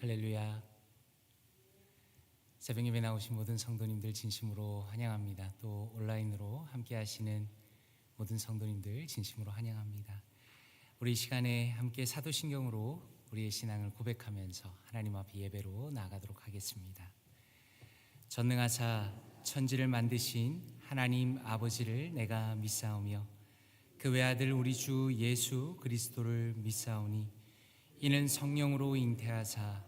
할렐루야. 새벽 예배 나오신 모든 성도님들 진심으로 환영합니다. 또 온라인으로 함께 하시는 모든 성도님들 진심으로 환영합니다. 우리 이 시간에 함께 사도신경으로 우리의 신앙을 고백하면서 하나님 앞 예배로 나아가도록 하겠습니다. 전능하사 천지를 만드신 하나님 아버지를 내가 믿사오며 그 외아들 우리 주 예수 그리스도를 믿사오니 이는 성령으로 잉태하사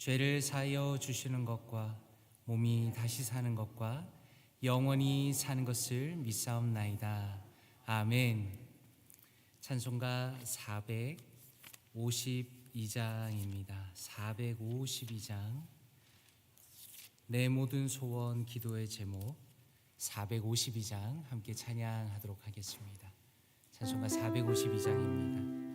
죄를 사하여 주시는 것과 몸이 다시 사는 것과 영원히 사는 것을 믿사옵나이다. 아멘. 찬송가 452장입니다. 452장. 내 모든 소원 기도의 제목 452장 함께 찬양하도록 하겠습니다. 찬송가 452장입니다.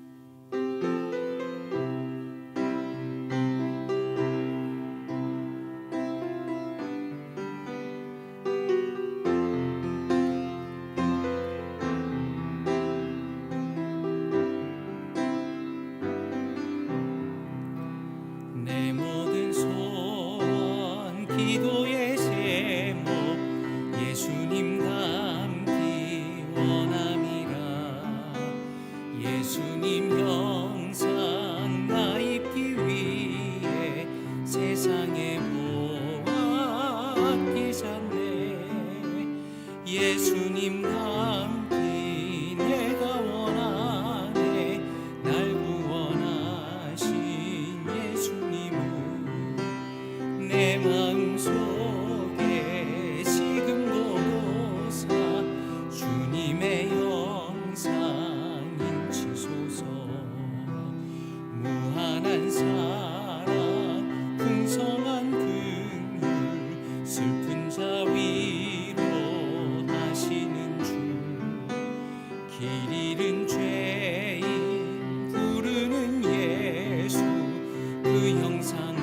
잃은 죄인 부르는 예수. 그 형상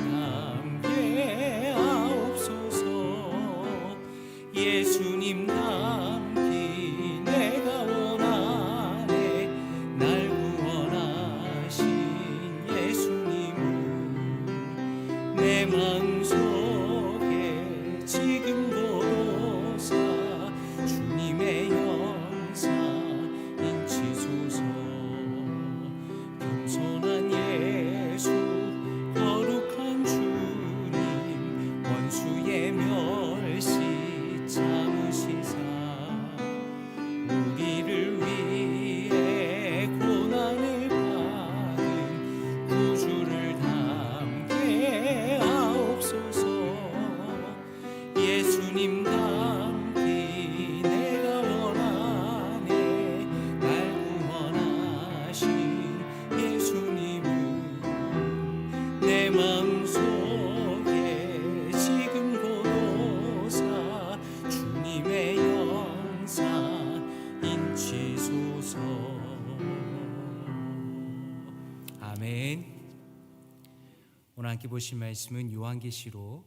오늘 함께 보실 말씀은 요한계시록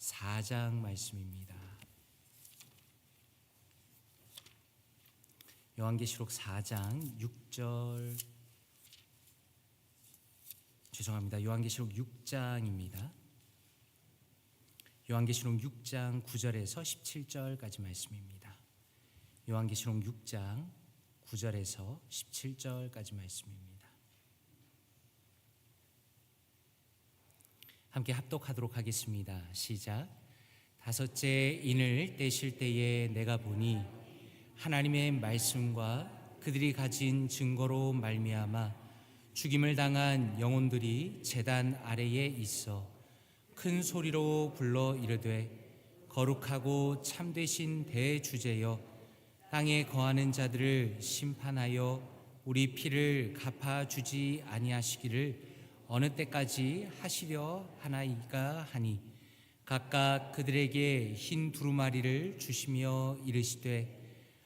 4장 말씀입니다 요한계시록 4장 6절 죄송합니다. 요한계시록 6장입니다. 요한계시록 6장 9절에서 17절까지 말씀입니다. 요한계시록 6장 9절에서 17절까지 말씀입니다. 함께 합독하도록 하겠습니다. 시작. 다섯째 인을 떼실 때에 내가 보니 하나님의 말씀과 그들이 가진 증거로 말미암아 죽임을 당한 영혼들이 제단 아래에 있어 큰 소리로 불러 이르되 거룩하고 참되신 대주제여 땅에 거하는 자들을 심판하여 우리 피를 갚아 주지 아니하시기를 어느 때까지 하시려 하나이까 하니 각각 그들에게 흰 두루마리를 주시며 이르시되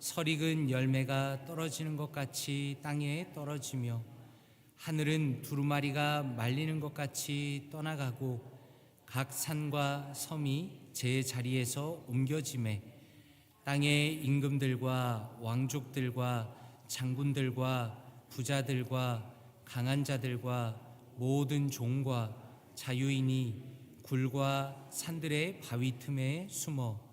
설익은 열매가 떨어지는 것 같이 땅에 떨어지며 하늘은 두루마리가 말리는 것 같이 떠나가고 각 산과 섬이 제 자리에서 옮겨짐에 땅의 임금들과 왕족들과 장군들과 부자들과 강한 자들과 모든 종과 자유인이 굴과 산들의 바위 틈에 숨어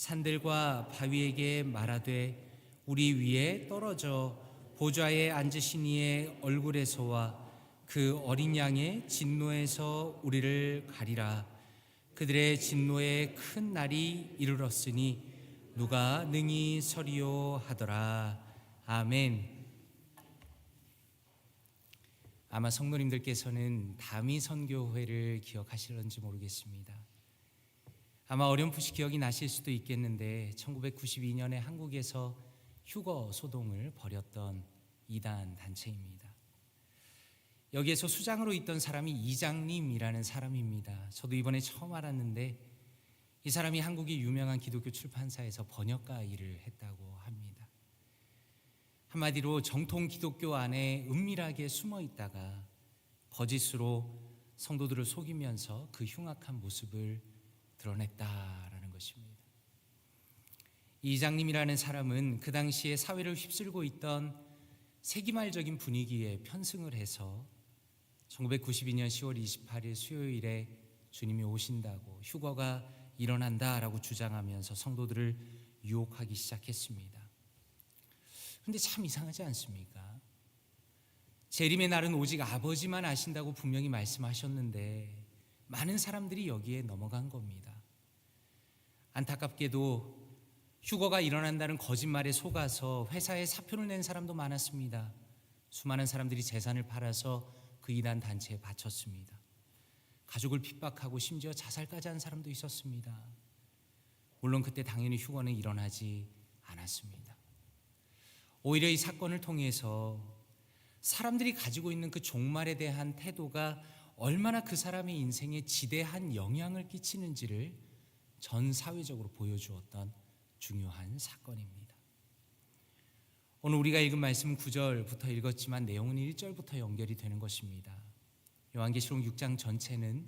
산들과 바위에게 말하되 우리 위에 떨어져 보좌에 앉으신 이의 얼굴에서와 그 어린 양의 진노에서 우리를 가리라. 그들의 진노의 큰 날이 이르렀으니 누가 능히 서리요 하더라. 아멘. 아마 성도님들께서는 다미 선교회를 기억하실런지 모르겠습니다. 아마 어렴풋이 기억이 나실 수도 있겠는데 1992년에 한국에서 휴거 소동을 벌였던 이단 단체입니다. 여기에서 수장으로 있던 사람이 이장님이라는 사람입니다. 저도 이번에 처음 알았는데 이 사람이 한국의 유명한 기독교 출판사에서 번역가 일을 했다고 합니다. 한마디로 정통 기독교 안에 은밀하게 숨어 있다가 거짓으로 성도들을 속이면서 그 흉악한 모습을 드러냈다라는 것입니다. 이장님이라는 사람은 그 당시에 사회를 휩쓸고 있던 세기말적인 분위기에 편승을 해서 1992년 10월 28일 수요일에 주님이 오신다고 휴거가 일어난다라고 주장하면서 성도들을 유혹하기 시작했습니다. 근데 참 이상하지 않습니까? 재림의 날은 오직 아버지만 아신다고 분명히 말씀하셨는데 많은 사람들이 여기에 넘어간 겁니다. 안타깝게도 휴거가 일어난다는 거짓말에 속아서 회사에 사표를 낸 사람도 많았습니다. 수많은 사람들이 재산을 팔아서 그 이단 단체에 바쳤습니다. 가족을 핍박하고 심지어 자살까지 한 사람도 있었습니다. 물론 그때 당연히 휴거는 일어나지 않았습니다. 오히려 이 사건을 통해서 사람들이 가지고 있는 그 종말에 대한 태도가 얼마나 그 사람의 인생에 지대한 영향을 끼치는지를 전 사회적으로 보여주었던 중요한 사건입니다. 오늘 우리가 읽은 말씀 9절부터 읽었지만 내용은 1절부터 연결이 되는 것입니다. 요한계시록 6장 전체는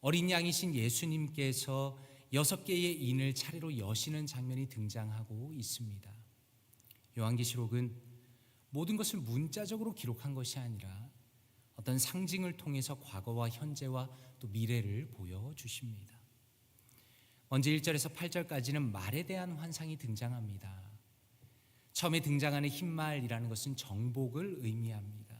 어린 양이신 예수님께서 여섯 개의 인을 차례로 여시는 장면이 등장하고 있습니다. 요한계시록은 모든 것을 문자적으로 기록한 것이 아니라 어떤 상징을 통해서 과거와 현재와 또 미래를 보여주십니다. 먼저 1절에서 8절까지는 말에 대한 환상이 등장합니다. 처음에 등장하는 흰말이라는 것은 정복을 의미합니다.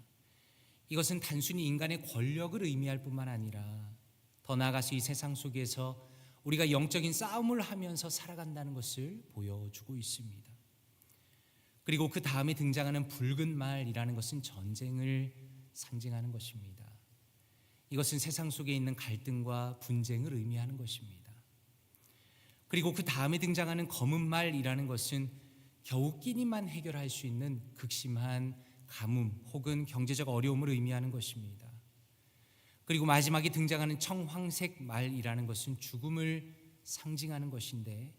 이것은 단순히 인간의 권력을 의미할 뿐만 아니라 더 나아가서 이 세상 속에서 우리가 영적인 싸움을 하면서 살아간다는 것을 보여주고 있습니다. 그리고 그 다음에 등장하는 붉은 말이라는 것은 전쟁을 상징하는 것입니다. 이것은 세상 속에 있는 갈등과 분쟁을 의미하는 것입니다. 그리고 그 다음에 등장하는 검은 말이라는 것은 겨우 끼니만 해결할 수 있는 극심한 가뭄 혹은 경제적 어려움을 의미하는 것입니다. 그리고 마지막에 등장하는 청황색 말이라는 것은 죽음을 상징하는 것인데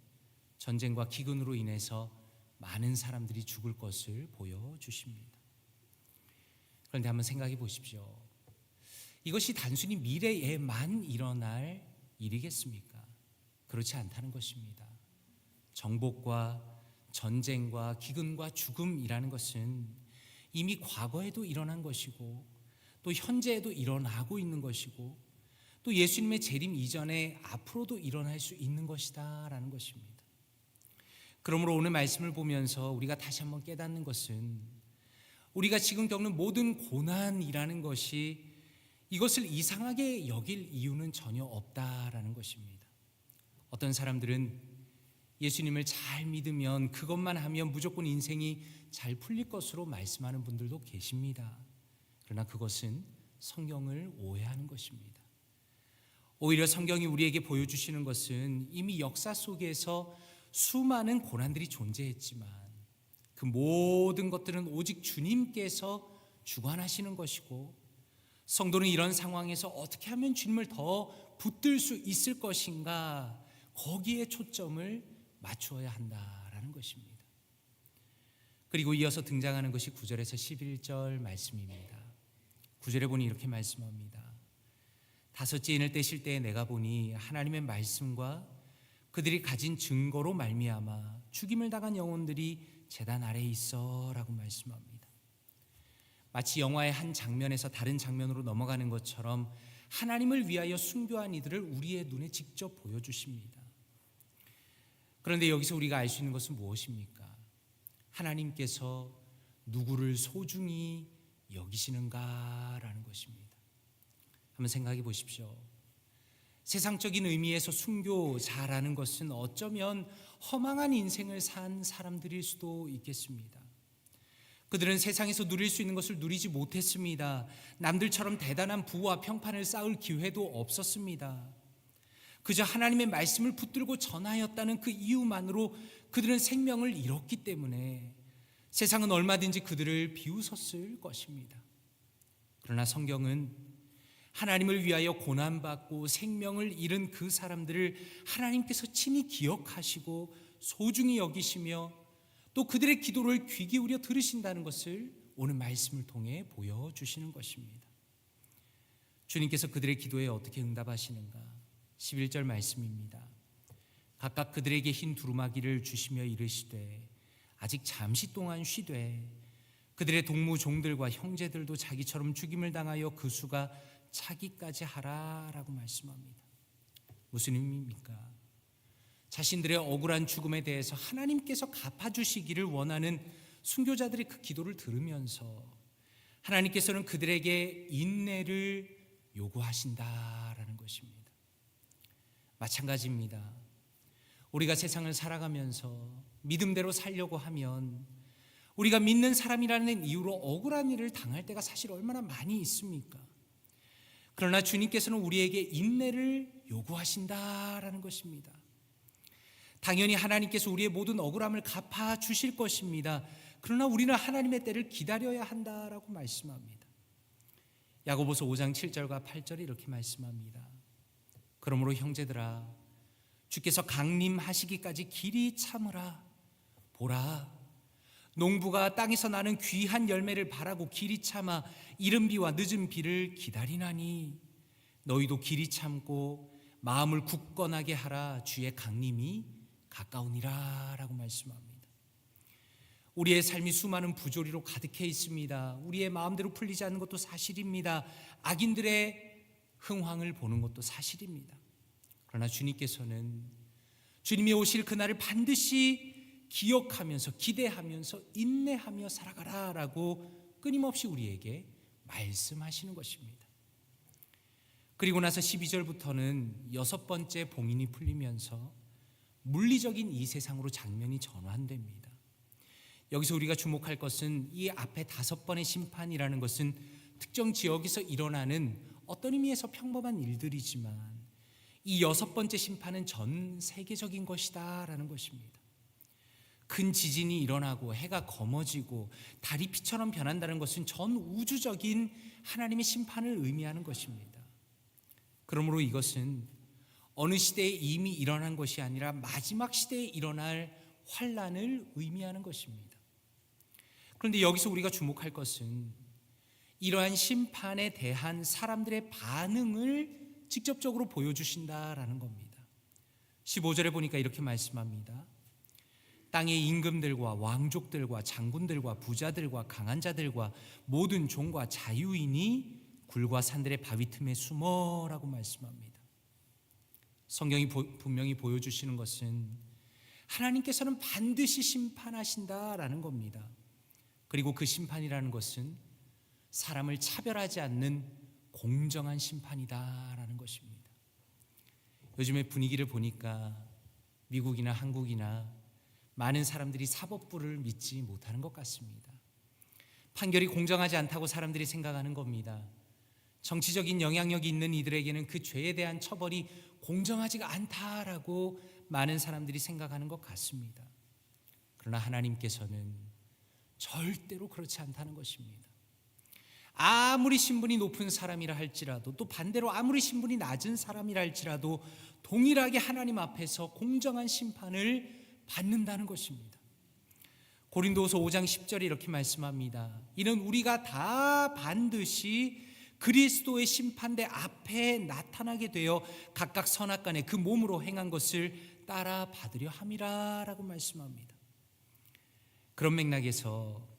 전쟁과 기근으로 인해서 많은 사람들이 죽을 것을 보여주십니다. 그런데 한번 생각해 보십시오. 이것이 단순히 미래에만 일어날 일이겠습니까? 그렇지 않다는 것입니다. 정복과 전쟁과 기근과 죽음이라는 것은 이미 과거에도 일어난 것이고 또 현재에도 일어나고 있는 것이고 또 예수님의 재림 이전에 앞으로도 일어날 수 있는 것이다라는 것입니다. 그러므로 오늘 말씀을 보면서 우리가 다시 한번 깨닫는 것은 우리가 지금 겪는 모든 고난이라는 것이 이것을 이상하게 여길 이유는 전혀 없다라는 것입니다. 어떤 사람들은 예수님을 잘 믿으면 그것만 하면 무조건 인생이 잘 풀릴 것으로 말씀하는 분들도 계십니다. 그러나 그것은 성경을 오해하는 것입니다. 오히려 성경이 우리에게 보여주시는 것은 이미 역사 속에서 수많은 고난들이 존재했지만 그 모든 것들은 오직 주님께서 주관하시는 것이고 성도는 이런 상황에서 어떻게 하면 주님을 더 붙들 수 있을 것인가 거기에 초점을 맞추어야 한다라는 것입니다. 그리고 이어서 등장하는 것이 9절에서 11절 말씀입니다. 9절에 보니 이렇게 말씀합니다. 다섯째 인을 떼실 때에 내가 보니 하나님의 말씀과 그들이 가진 증거로 말미암아 죽임을 당한 영혼들이 제단 아래에 있어라고 말씀합니다. 마치 영화의 한 장면에서 다른 장면으로 넘어가는 것처럼 하나님을 위하여 순교한 이들을 우리의 눈에 직접 보여주십니다. 그런데 여기서 우리가 알 수 있는 것은 무엇입니까? 하나님께서 누구를 소중히 여기시는가라는 것입니다. 한번 생각해 보십시오. 세상적인 의미에서 순교자라는 것은 어쩌면 허망한 인생을 산 사람들일 수도 있겠습니다. 그들은 세상에서 누릴 수 있는 것을 누리지 못했습니다. 남들처럼 대단한 부와 평판을 쌓을 기회도 없었습니다. 그저 하나님의 말씀을 붙들고 전하였다는 그 이유만으로 그들은 생명을 잃었기 때문에 세상은 얼마든지 그들을 비웃었을 것입니다. 그러나 성경은 하나님을 위하여 고난받고 생명을 잃은 그 사람들을 하나님께서 친히 기억하시고 소중히 여기시며 또 그들의 기도를 귀 기울여 들으신다는 것을 오늘 말씀을 통해 보여주시는 것입니다. 주님께서 그들의 기도에 어떻게 응답하시는가? 11절 말씀입니다. 각각 그들에게 흰 두루마기를 주시며 이르시되 아직 잠시 동안 쉬되 그들의 동무 종들과 형제들도 자기처럼 죽임을 당하여 그 수가 차기까지 하라라고 말씀합니다. 무슨 의미입니까? 자신들의 억울한 죽음에 대해서 하나님께서 갚아주시기를 원하는 순교자들의 그 기도를 들으면서 하나님께서는 그들에게 인내를 요구하신다라는 것입니다. 마찬가지입니다. 우리가 세상을 살아가면서 믿음대로 살려고 하면 우리가 믿는 사람이라는 이유로 억울한 일을 당할 때가 사실 얼마나 많이 있습니까? 그러나 주님께서는 우리에게 인내를 요구하신다라는 것입니다. 당연히 하나님께서 우리의 모든 억울함을 갚아 주실 것입니다. 그러나 우리는 하나님의 때를 기다려야 한다라고 말씀합니다. 야고보서 5장 7절과 8절이 이렇게 말씀합니다. 그러므로 형제들아 주께서 강림하시기까지 길이 참으라 보라 농부가 땅에서 나는 귀한 열매를 바라고 길이 참아 이른 비와 늦은 비를 기다리나니 너희도 길이 참고 마음을 굳건하게 하라 주의 강림이 가까우니라라고 말씀합니다. 우리의 삶이 수많은 부조리로 가득해 있습니다. 우리의 마음대로 풀리지 않는 것도 사실입니다. 악인들의 흥황을 보는 것도 사실입니다. 그러나 주님께서는 주님이 오실 그날을 반드시 기억하면서 기대하면서 인내하며 살아가라 라고 끊임없이 우리에게 말씀하시는 것입니다. 그리고 나서 12절부터는 여섯 번째 봉인이 풀리면서 물리적인 이 세상으로 장면이 전환됩니다. 여기서 우리가 주목할 것은 이 앞에 다섯 번의 심판이라는 것은 특정 지역에서 일어나는 어떤 의미에서 평범한 일들이지만 이 여섯 번째 심판은 전 세계적인 것이다라는 것입니다. 큰 지진이 일어나고 해가 검어지고 달이 피처럼 변한다는 것은 전 우주적인 하나님의 심판을 의미하는 것입니다. 그러므로 이것은 어느 시대에 이미 일어난 것이 아니라 마지막 시대에 일어날 환란을 의미하는 것입니다. 그런데 여기서 우리가 주목할 것은 이러한 심판에 대한 사람들의 반응을 직접적으로 보여주신다라는 겁니다. 15절에 보니까 이렇게 말씀합니다. 땅의 임금들과 왕족들과 장군들과 부자들과 강한 자들과 모든 종과 자유인이 굴과 산들의 바위 틈에 숨어라고 말씀합니다. 성경이 분명히 보여주시는 것은 하나님께서는 반드시 심판하신다라는 겁니다. 그리고 그 심판이라는 것은 사람을 차별하지 않는 공정한 심판이다라는 것입니다. 요즘의 분위기를 보니까 미국이나 한국이나 많은 사람들이 사법부를 믿지 못하는 것 같습니다. 판결이 공정하지 않다고 사람들이 생각하는 겁니다. 정치적인 영향력이 있는 이들에게는 그 죄에 대한 처벌이 공정하지가 않다라고 많은 사람들이 생각하는 것 같습니다. 그러나 하나님께서는 절대로 그렇지 않다는 것입니다. 아무리 신분이 높은 사람이라 할지라도 또 반대로 아무리 신분이 낮은 사람이라 할지라도 동일하게 하나님 앞에서 공정한 심판을 받는다는 것입니다. 고린도서 5장 10절에 이렇게 말씀합니다. 이는 우리가 다 반드시 그리스도의 심판대 앞에 나타나게 되어 각각 선악간에 그 몸으로 행한 것을 따라 받으려 함이라라고 말씀합니다. 그런 맥락에서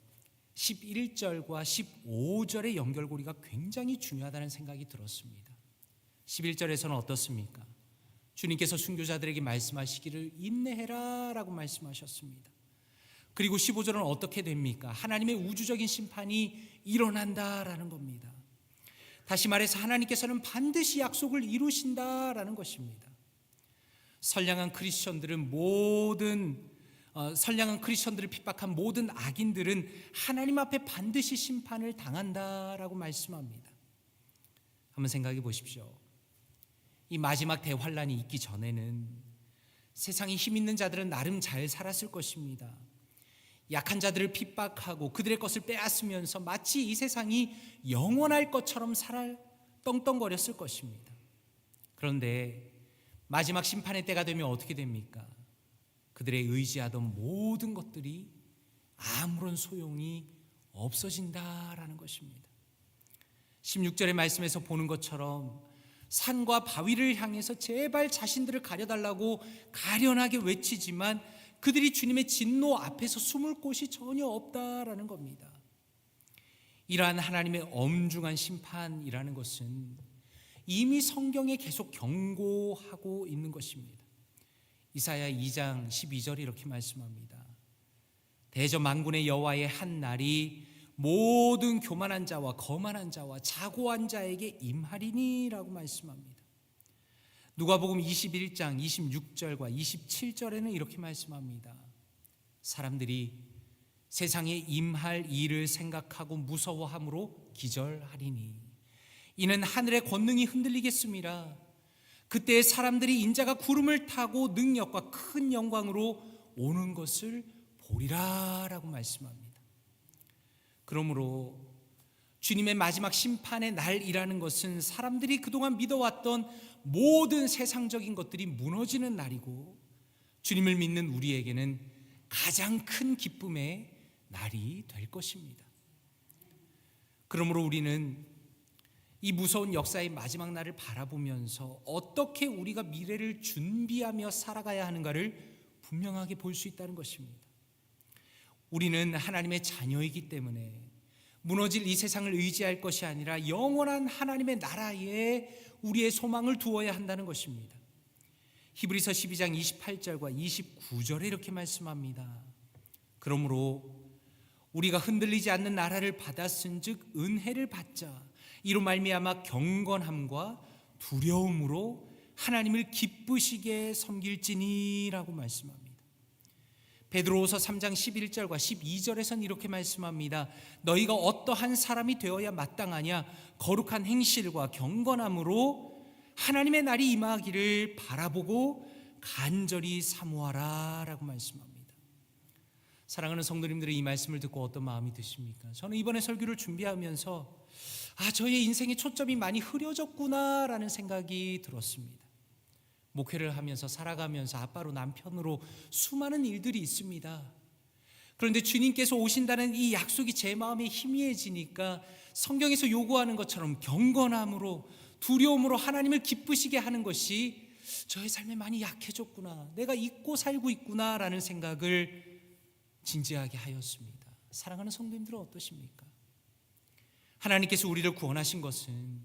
11절과 15절의 연결고리가 굉장히 중요하다는 생각이 들었습니다. 11절에서는 어떻습니까? 주님께서 순교자들에게 말씀하시기를 인내해라 라고 말씀하셨습니다. 그리고 15절은 어떻게 됩니까? 하나님의 우주적인 심판이 일어난다라는 겁니다. 다시 말해서 하나님께서는 반드시 약속을 이루신다라는 것입니다. 선량한 크리스천들은 모든 어, 선량한 크리스천들을 핍박한 모든 악인들은 하나님 앞에 반드시 심판을 당한다라고 말씀합니다. 한번 생각해 보십시오. 이 마지막 대환란이 있기 전에는 세상에 힘 있는 자들은 나름 잘 살았을 것입니다. 약한 자들을 핍박하고 그들의 것을 빼앗으면서 마치 이 세상이 영원할 것처럼 살아 떵떵거렸을 것입니다. 그런데 마지막 심판의 때가 되면 어떻게 됩니까? 그들의 의지하던 모든 것들이 아무런 소용이 없어진다라는 것입니다. 16절의 말씀에서 보는 것처럼 산과 바위를 향해서 제발 자신들을 가려달라고 가련하게 외치지만 그들이 주님의 진노 앞에서 숨을 곳이 전혀 없다라는 겁니다. 이러한 하나님의 엄중한 심판이라는 것은 이미 성경에 계속 경고하고 있는 것입니다. 이사야 2장 12절이 이렇게 말씀합니다. 대저 만군의 여호와의 한 날이 모든 교만한 자와 거만한 자와 자고한 자에게 임하리니라고 말씀합니다. 누가복음 21장 26절과 27절에는 이렇게 말씀합니다. 사람들이 세상에 임할 일을 생각하고 무서워함으로 기절하리니 이는 하늘의 권능이 흔들리겠습니다. 그때 사람들이 인자가 구름을 타고 능력과 큰 영광으로 오는 것을 보리라라고 말씀합니다. 그러므로 주님의 마지막 심판의 날이라는 것은 사람들이 그동안 믿어왔던 모든 세상적인 것들이 무너지는 날이고 주님을 믿는 우리에게는 가장 큰 기쁨의 날이 될 것입니다. 그러므로 우리는 이 무서운 역사의 마지막 날을 바라보면서 어떻게 우리가 미래를 준비하며 살아가야 하는가를 분명하게 볼 수 있다는 것입니다. 우리는 하나님의 자녀이기 때문에 무너질 이 세상을 의지할 것이 아니라 영원한 하나님의 나라에 우리의 소망을 두어야 한다는 것입니다. 히브리서 12장 28절과 29절에 이렇게 말씀합니다. 그러므로 우리가 흔들리지 않는 나라를 받았은즉 은혜를 받자 이로 말미암아 경건함과 두려움으로 하나님을 기쁘시게 섬길지니라고 말씀합니다. 베드로후서 3장 11절과 12절에선 이렇게 말씀합니다. 너희가 어떠한 사람이 되어야 마땅하냐 거룩한 행실과 경건함으로 하나님의 날이 임하기를 바라보고 간절히 사모하라라고 말씀합니다. 사랑하는 성도님들의 이 말씀을 듣고 어떤 마음이 드십니까? 저는 이번에 설교를 준비하면서 아, 저의 인생의 초점이 많이 흐려졌구나라는 생각이 들었습니다. 목회를 하면서 살아가면서 아빠로 남편으로 수많은 일들이 있습니다. 그런데 주님께서 오신다는 이 약속이 제 마음에 희미해지니까 성경에서 요구하는 것처럼 경건함으로 두려움으로 하나님을 기쁘시게 하는 것이 저의 삶에 많이 약해졌구나. 내가 잊고 살고 있구나라는 생각을 진지하게 하였습니다. 사랑하는 성도님들은 어떠십니까? 하나님께서 우리를 구원하신 것은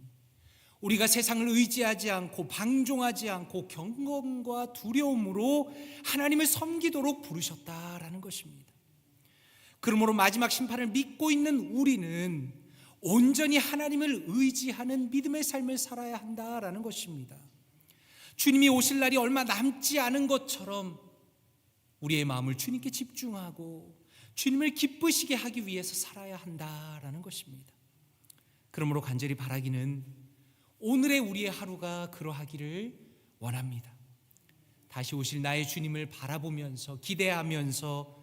우리가 세상을 의지하지 않고 방종하지 않고 경건과 두려움으로 하나님을 섬기도록 부르셨다라는 것입니다. 그러므로 마지막 심판을 믿고 있는 우리는 온전히 하나님을 의지하는 믿음의 삶을 살아야 한다라는 것입니다. 주님이 오실 날이 얼마 남지 않은 것처럼 우리의 마음을 주님께 집중하고 주님을 기쁘시게 하기 위해서 살아야 한다라는 것입니다. 그러므로 간절히 바라기는 오늘의 우리의 하루가 그러하기를 원합니다. 다시 오실 나의 주님을 바라보면서 기대하면서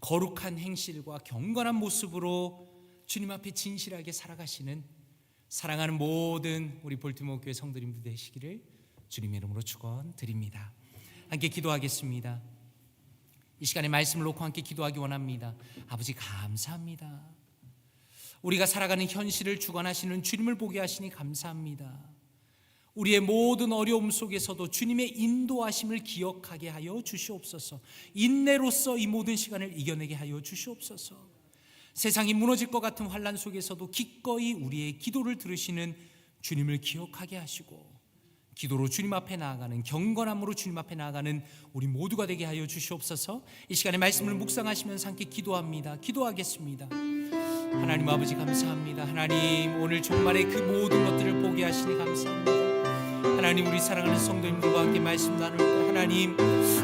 거룩한 행실과 경건한 모습으로 주님 앞에 진실하게 살아가시는 사랑하는 모든 우리 볼티모어 교회 성도님들 되시기를 주님의 이름으로 축원드립니다. 함께 기도하겠습니다. 이 시간에 말씀을 놓고 함께 기도하기 원합니다. 아버지 감사합니다. 우리가 살아가는 현실을 주관하시는 주님을 보게 하시니 감사합니다. 우리의 모든 어려움 속에서도 주님의 인도하심을 기억하게 하여 주시옵소서. 인내로서 이 모든 시간을 이겨내게 하여 주시옵소서. 세상이 무너질 것 같은 환란 속에서도 기꺼이 우리의 기도를 들으시는 주님을 기억하게 하시고 기도로 주님 앞에 나아가는 경건함으로 주님 앞에 나아가는 우리 모두가 되게 하여 주시옵소서. 이 시간에 말씀을 묵상하시면서 함께 기도합니다. 기도하겠습니다. 하나님 아버지 감사합니다. 하나님 오늘 종말의 그 모든 것들을 보게 하시니 감사합니다. 하나님 우리 사랑하는 성도님들과 함께 말씀 때 하나님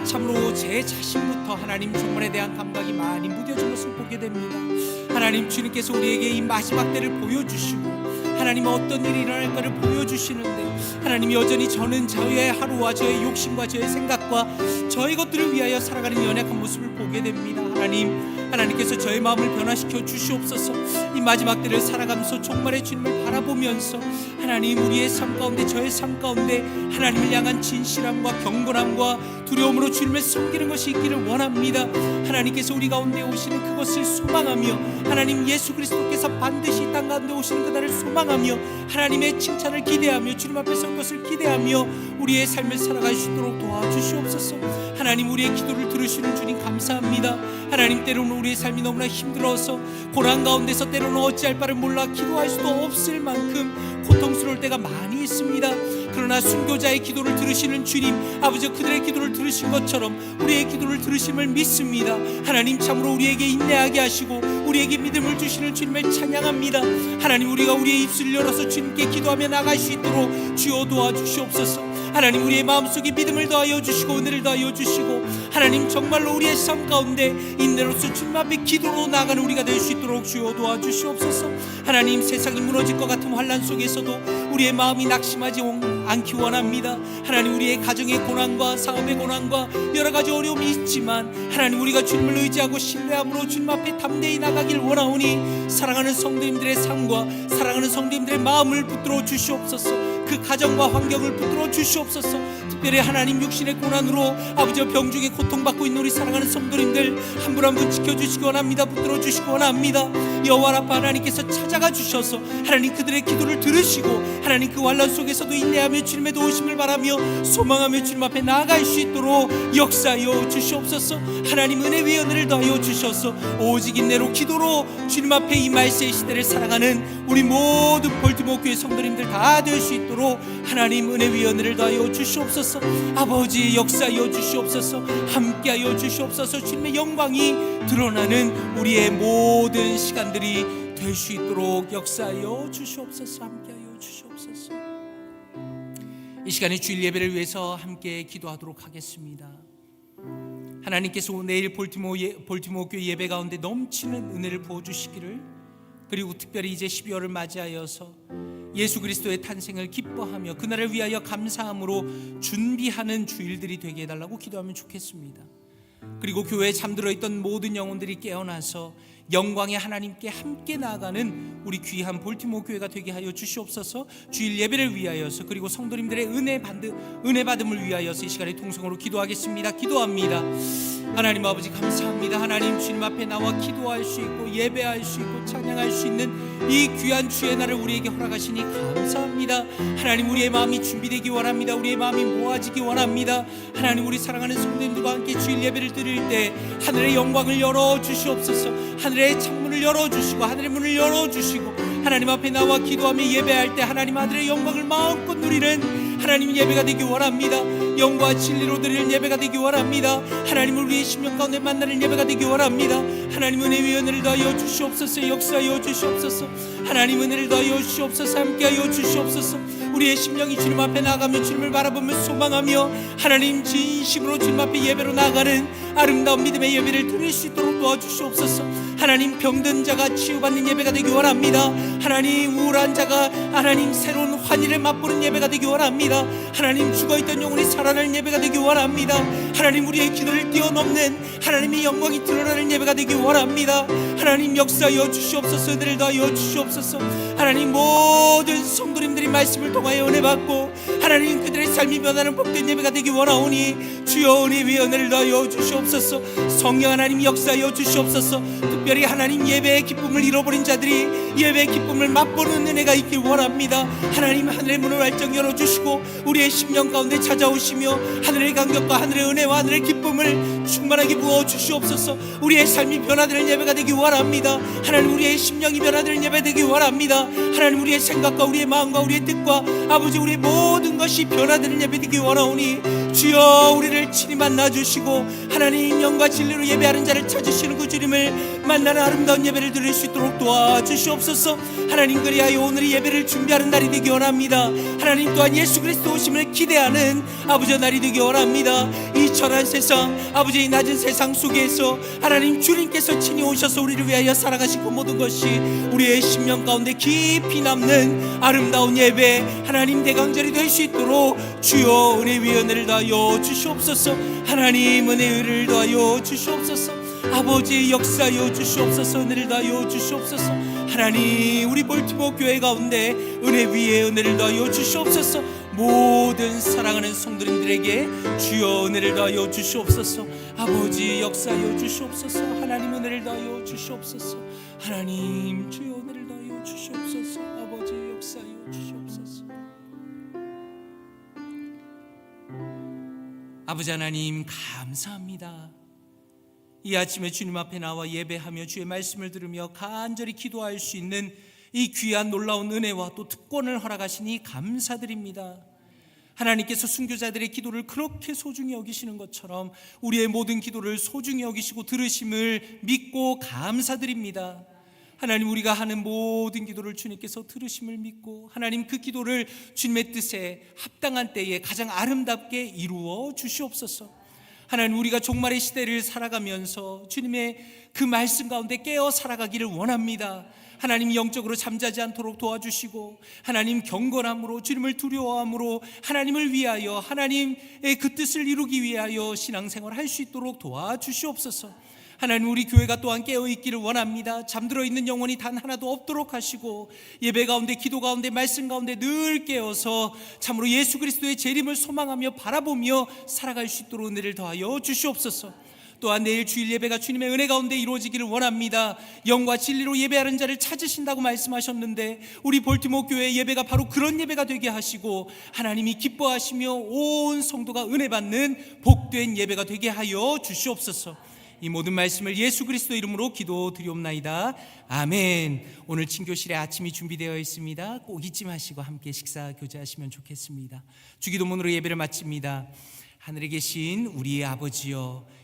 참으로 제 자신부터 하나님 종말에 대한 감각이 많이 무뎌진 것을 보게 됩니다. 하나님 주님께서 우리에게 이 마지막 때를 보여주시고 하나님 어떤 일이 일어날까를 보여주시는데 하나님 여전히 저는 저의 하루와 저의 욕심과 저의 생각과 저의 것들을 위하여 살아가는 연약한 모습을 보게 됩니다. 하나님 하나님께서 저의 마음을 변화시켜 주시옵소서. 이 마지막 때를 살아가면서 종말의 주님을 바라보면서 하나님 우리의 삶 가운데 저의 삶 가운데 하나님을 향한 진실함과 경건함과 두려움으로 주님을 섬기는 것이 있기를 원합니다. 하나님께서 우리 가운데 오시는 그것을 소망하며 하나님 예수 그리스도께서 반드시 이땅 가운데 오시는 그날을 소망하며 하나님의 칭찬을 기대하며 주님 앞에 선 것을 기대하며 우리의 삶을 살아갈 수 있도록 도와주시옵소서. 하나님 우리의 기도를 들으시는 주님 감사합니다. 하나님 때로는 우리의 삶이 너무나 힘들어서 고난 가운데서 때로는 어찌할 바를 몰라 기도할 수도 없을 만큼 고통스러울 때가 많이 있습니다. 그러나 순교자의 기도를 들으시는 주님, 아버지 그들의 기도를 들으신 것처럼 우리의 기도를 들으심을 믿습니다. 하나님 참으로 우리에게 인내하게 하시고 우리에게 믿음을 주시는 주님을 찬양합니다. 하나님 우리가 우리의 입술을 열어서 주님께 기도하며 나갈 수 있도록 주여 도와주시옵소서. 하나님 우리의 마음속에 믿음을 더하여 주시고 은혜를 더하여 주시고 하나님 정말로 우리의 삶 가운데 인내로서 주님 앞에 기도로 나가는 우리가 될 수 있도록 주여 도와주시옵소서. 하나님 세상이 무너질 것 같은 환란 속에서도 우리의 마음이 낙심하지 않기 원합니다. 하나님 우리의 가정의 고난과 사업의 고난과 여러 가지 어려움이 있지만 하나님 우리가 주님을 의지하고 신뢰함으로 주님 앞에 담대히 나가길 원하오니 사랑하는 성도님들의 삶과 사랑하는 성도님들의 마음을 붙들어 주시옵소서 그 가정과 환경을 붙들어 주시옵소서. 특별히 하나님 육신의 고난으로 아버지와 병중에 고통받고 있는 우리 사랑하는 성도님들 한 분 한 분 지켜주시기 원합니다. 붙들어 주시기 원합니다. 여호와 아빠 하나님께서 찾아가 주셔서 하나님 그들의 기도를 들으시고 하나님 그 환란 속에서도 인내하며 주님의 도우심을 바라며 소망하며 주님 앞에 나아갈 수 있도록 역사하여 주시옵소서. 하나님 은혜 위에 은혜를 더하여 주셔서 오직 인내로 기도로 주님 앞에 이 말세의 시대를 살아가는 우리 모든 교회 성도님들 다 될 수 있도록 하나님 은혜 은혜를 더하여 주시옵소서. 아버지 역사하여 주시옵소서. 함께하여 주시옵소서. 주님의 영광이 드러나는 우리의 모든 시간들이 될 수 있도록 역사하여 주시옵소서. 함께하여 주시옵소서. 이 시간에 주일 예배를 위해서 함께 기도하도록 하겠습니다. 하나님께서 내일 볼티모 예, 볼티모 교회 예배 가운데 넘치는 은혜를 부어 주시기를 그리고 특별히 이제 12월을 맞이하여서 예수 그리스도의 탄생을 기뻐하며 그날을 위하여 감사함으로 준비하는 주일들이 되게 해달라고 기도하면 좋겠습니다. 그리고 교회에 잠들어 있던 모든 영혼들이 깨어나서 영광의 하나님께 함께 나아가는 우리 귀한 볼티모 교회가 되게 하여 주시옵소서. 주일 예배를 위하여서 그리고 성도님들의 은혜 받 은혜 받음을 위하여서 이 시간에 통성으로 기도하겠습니다. 기도합니다. 하나님 아버지 감사합니다. 하나님 주님 앞에 나와 기도할 수 있고 예배할 수 있고 찬양할 수 있는 이 귀한 주의 날을 우리에게 허락하시니 감사합니다. 하나님 우리의 마음이 준비되기 원합니다. 우리의 마음이 모아지기 원합니다. 하나님 우리 사랑하는 성도님들과 함께 주일 예배를 드릴 때 하늘의 영광을 열어 주시옵소서. 하늘의 창문을 열어 주시고 하늘의 문을 열어 주시고 하나님 앞에 나와 기도하며 예배할 때 하나님 아들의 영광을 마음껏 누리는 하나님 예배가 되기 원합니다. 영과 진리로 드리는 예배가 되기 원합니다. 하나님을 우리의 심령 가운데 만나는 예배가 되기 원합니다. 하나님 은혜 위에 은혜를 더하여 주시옵소서 역사하여 주시옵소서 하나님 은혜를 더하여 주시옵소서 함께하여 주시옵소서 우리의 심령이 주님 앞에 나가며 주님을 바라보며 소망하며 하나님 진심으로 주님 앞에 예배로 나가는 아름다운 믿음의 예배를 드릴 수 있도록 도와주시옵소서 하나님 병든 자가 치유받는 예배가 되기 원합니다. 하나님 우울한 자가 하나님 새로운 환희를 맛보는 예배가 되기 원합니다. 하나님 죽어있던 영혼이 살아나는 예배가 되기 원합니다. 하나님 우리의 기도를 뛰어넘는 하나님의 영광이 드러나는 예배가 되기 원합니다. 하나님 역사하여 주시옵소서 은혜를 더하여 주시옵소서. 하나님 모든 성도님들이 말씀을 통하여 은혜 받고 하나님 그들의 삶이 변하는 복된 예배가 되기 원하오니 주여 은혜 위에 은혜를 더하여 주시옵소서. 성령 하나님 역사하여 주시옵소서 특별히 하나님 예배의 기쁨을 잃어버린 자들이 예배의 기쁨을 맛보는 은혜가 있길 원합니다. 하나님 하늘의 문을 활짝 열어주시고 우리의 심령 가운데 찾아오시며 하늘의 강격과 하늘의 은혜와 하늘의 기쁨을 충만하게 부어 주시옵소서. 우리의 삶이 변화되는 예배가 되기 원합니다. 하나님 우리의 심령이 변화되는 예배 되기 원합니다. 하나님 우리의 생각과 우리의 마음과 우리의 뜻과 아버지 우리의 모든 것이 변화되는 예배 되기 원하오니 주여 우리를 친히 만나 주시고 하나님 영과 진리로 예배하는 자를 찾으시는 그 주님을 만나는 아름다운 예배를 드릴 수 있도록 도와주시옵소서. 하나님 그리하여 오늘 예배를 준비하는 날이 되기 원합니다. 하나님 또한 예수 그리스도 오심을 기대하는 아버지 날이 되기 원합니다. 이 천한 세상 아버지 이 낮은 세상 속에서 하나님 주님께서 친히 오셔서 우리를 위하여 살아가신 그 모든 것이 우리의 심령 가운데 깊이 남는 아름다운 예배 하나님 대강절이 될 수 있도록 주여 은혜 위에 은혜를 더하여 주시옵소서. 하나님 은혜를 더하여 주시옵소서. 아버지 역사하여 주시옵소서. 은혜를 더하여 주시옵소서. 하나님 우리 볼티모 교회 가운데 은혜 위에 은혜를 더하여 주시옵소서. 모든 사랑하는 성도님들에게 주여 은혜를 더하여 주시옵소서 아버지 역사하여 주시옵소서. 하나님 은혜를 더하여 주시옵소서. 하나님 주여 은혜를 더하여 주시옵소서. 아버지 역사하여 주시옵소서. 아버지 하나님 감사합니다. 이 아침에 주님 앞에 나와 예배하며 주의 말씀을 들으며 간절히 기도할 수 있는 이 귀한 놀라운 은혜와 또 특권을 허락하시니 감사드립니다. 하나님께서 순교자들의 기도를 그렇게 소중히 여기시는 것처럼 우리의 모든 기도를 소중히 여기시고 들으심을 믿고 감사드립니다. 하나님 우리가 하는 모든 기도를 주님께서 들으심을 믿고 하나님 그 기도를 주님의 뜻에 합당한 때에 가장 아름답게 이루어 주시옵소서. 하나님 우리가 종말의 시대를 살아가면서 주님의 그 말씀 가운데 깨어 살아가기를 원합니다. 하나님 영적으로 잠자지 않도록 도와주시고 하나님 경건함으로 주님을 두려워함으로 하나님을 위하여 하나님의 그 뜻을 이루기 위하여 신앙생활 할 수 있도록 도와주시옵소서. 하나님 우리 교회가 또한 깨어 있기를 원합니다. 잠들어 있는 영혼이 단 하나도 없도록 하시고 예배 가운데 기도 가운데 말씀 가운데 늘 깨어서 참으로 예수 그리스도의 재림을 소망하며 바라보며 살아갈 수 있도록 은혜를 더하여 주시옵소서. 또한 내일 주일 예배가 주님의 은혜 가운데 이루어지기를 원합니다. 영과 진리로 예배하는 자를 찾으신다고 말씀하셨는데 우리 볼티모 교회 예배가 바로 그런 예배가 되게 하시고 하나님이 기뻐하시며 온 성도가 은혜 받는 복된 예배가 되게 하여 주시옵소서. 이 모든 말씀을 예수 그리스도 이름으로 기도드리옵나이다. 아멘. 오늘 친교실에 아침이 준비되어 있습니다. 꼭 잊지 마시고 함께 식사 교제하시면 좋겠습니다. 주기도문으로 예배를 마칩니다. 하늘에 계신 우리의 아버지여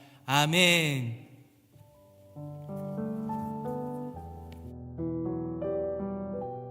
아멘